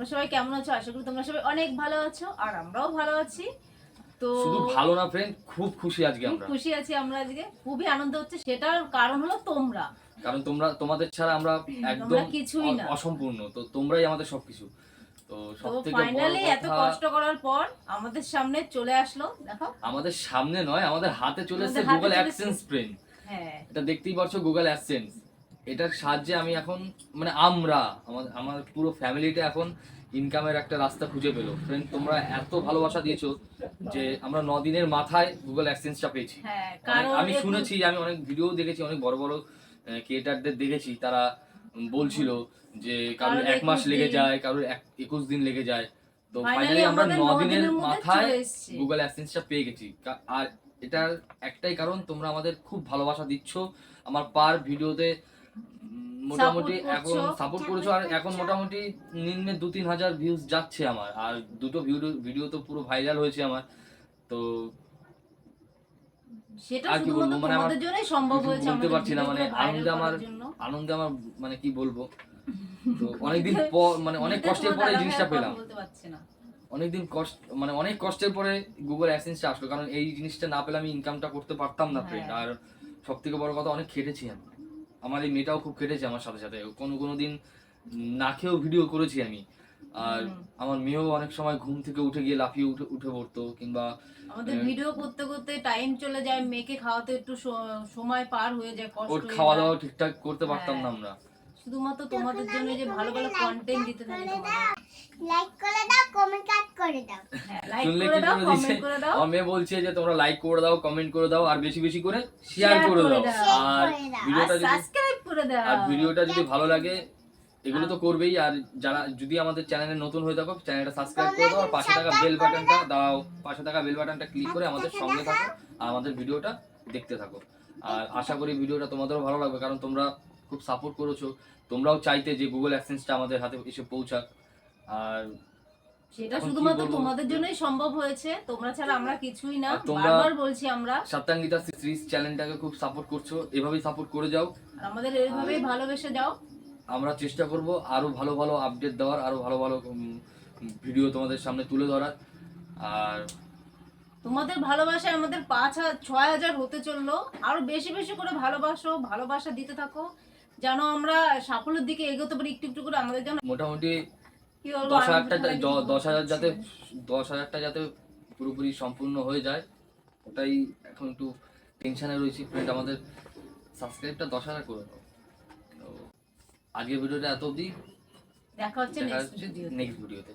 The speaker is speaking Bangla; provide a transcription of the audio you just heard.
তোমরা সবাই কেমন আছো? আশা করি তোমরা সবাই অনেক ভালো আছো আর আমরাও ভালো আছি। তো শুধু ভালো না ফ্রেন্ড খুব খুশি আজকে আমরা। খুশি আছি আমরা আজকে। খুবই আনন্দ হচ্ছে সেটার কারণ হলো তোমরা। কারণ তোমরা তোমাদের ছাড়া আমরা একদম কিছুই না। অসম্পূর্ণ তো তোমরাই আমাদের সবকিছু। তো ফাইনালি এত কষ্ট করার পর আমাদের সামনে চলে আসলো দেখো। আমাদের সামনে নয় আমাদের হাতে চলে এসেছে গুগল অ্যাডসেন্স ফ্রেন্ড হ্যাঁ। এটা দেখতেই পারছ গুগল অ্যাডসেন্স এটার সাহায্যে আমি এখন মানে আমরা আমাদের আমার পুরো ফ্যামিলিটা এখন ইনকামের একটা রাস্তা খুঁজে পেল। ফ্রেন্ড তোমরা এত ভালোবাসা দিয়েছ যে আমরা ন দিনের মাথায় গুগল অ্যাডসেন্সটা পেয়েছি। হ্যাঁ আমি শুনেছি আমি অনেক ভিডিও দেখেছি অনেক বড় বড় ক্রিয়েটারদের দেখেছি তারা বলছিল যে কারোর এক মাস লেগে যায় কারোর এক একুশ দিন লেগে যায়। তো ফাইনালি আমরা আমাদের ন ন দিনের দিনের মাথায়। গুগল অ্যাডসেন্সটা পেয়ে গেছি। আর এটার একটাই কারণ তোমরা আমাদের খুব ভালোবাসা দিচ্ছ। আমার পার ভিডিওতে মোটামুটি এখন সাপোর্ট করেছ আর এখন মোটামুটি নিম্নে দু তিন হাজার ভিউজ যাচ্ছে আমার। আর দুটো ভিডিও ভিডিও তো পুরো ভাইরাল হয়েছে আমার। তো সেটা শুধুমাত্র মানে তোমাদের জন্যই সম্ভব হয়েছে বলতে পারছি না, মানে আনন্দে আমার- আনন্দে আমার মানে কি বলব? তো অনেকদিন পর মানে অনেক কষ্টের পরে এই জিনিসটা পেলাম। বলতে পারছি না। অনেকদিন কষ্ট মানে অনেক কষ্টের পরে গুগল অ্যাসেন্সটা আসলো কারণ এই জিনিসটা না পেলে আমি ইনকামটা করতে পারতাম না ফ্রেন্ড হ্যাঁ। আর সব থেকে বড় কথা অনেক খেটেছি আমি। আমার এই মেয়েটাও খুব কেটেছে আমার সাথে সাথে কোনো কোনো দিন না খেয়েও ভিডিও করেছি আমি আর আমার মেয়েও অনেক সময় ঘুম থেকে উঠে গিয়ে লাফিয়ে উঠে উঠে পড়তো কিংবা আমাদের। ভিডিও করতে করতে টাইম চলে যায় মেয়েকে খাওয়াতে একটু সময় পার হয়ে যায় ওর খাওয়া দাওয়া ঠিকঠাক করতে পারতাম না হ্যাঁ। আমরা শুধুমাত্র তোমাদের জন্য যে ভালো ভালো কন্টেন্ট দিতে থাকি লাইক করে দাও কমেন্ট কাট করে দাও। হ্যাঁ লাইক করে দাও কমেন্ট করে দাও। মেয়ে বলছে যে তোমরা লাইক করে দাও কমেন্ট করে দাও আর বেশি বেশি করে শেয়ার করে করে দাও। দাও। আর করে দাও। আর ভিডিওটা যদি সাবস্ক্রাইব করে দাও। আর ভিডিওটা যদি ভালো লাগে এগুলো তো করবেই। আর যারা যদি আমাদের চ্যানেলে নতুন হয়ে থাকো চ্যানেলটা সাবস্ক্রাইব করে দাও আর পাশে থাকা বেল বাটনটা দাও। পাশে থাকা বেল বাটনটা ক্লিক করে আমাদের সঙ্গে থাকো আর আমাদের ভিডিওটা দেখতে থাকো। আর আশা করি ভিডিওটা তোমাদেরও ভালো লাগবে কারণ তোমরা খুব সাপোর্ট করেছ। তোমরাও চাইতে যে গুগল অ্যাক্সেন্সটা আমাদের হাতে এসে পৌঁছাক। আর সেটা শুধুমাত্র? তোমাদের জন্যই সম্ভব হয়েছে। তোমরা ছাড়া আমরা কিছুই না। বারবার বলছি আমরা। সপ্তাঙ্গিতা সিরিজ চ্যানেলটাকে খুব সাপোর্ট করছ। এভাবেই সাপোর্ট করে যাও। আমাদের এইভাবেই ভালোবেসে যাও। আমরা চেষ্টা করব আরও ভালো ভালো আপডেট দেওয়ার আরও ভালো ভালো ভিডিও তোমাদের সামনে তুলে ধরার। আর তোমাদের ভালোবাসায় আমাদের পাঁচ হাজার ছয় হাজার হতে চলল। আরও বেশি বেশি করে ভালোবাসো ভালোবাসা দিতে থাকো। যেন আমরা সাফল্যের দিকে এগোতে পারি একটু একটু করে আমাদের যেন মোটামুটি দশ হাজারটা দশ হাজার যাতে দশ হাজারটা যাতে পুরোপুরি সম্পূর্ণ হয়ে যায় ওটাই এখন একটু টেনশনে রয়েছি। ফ্রেন্ড আমাদের সাবস্ক্রাইবটা দশ হাজার করে দাও। আজকের ভিডিওটা এত অবধি। দেখা হচ্ছে নেক্সট ভিডিওতে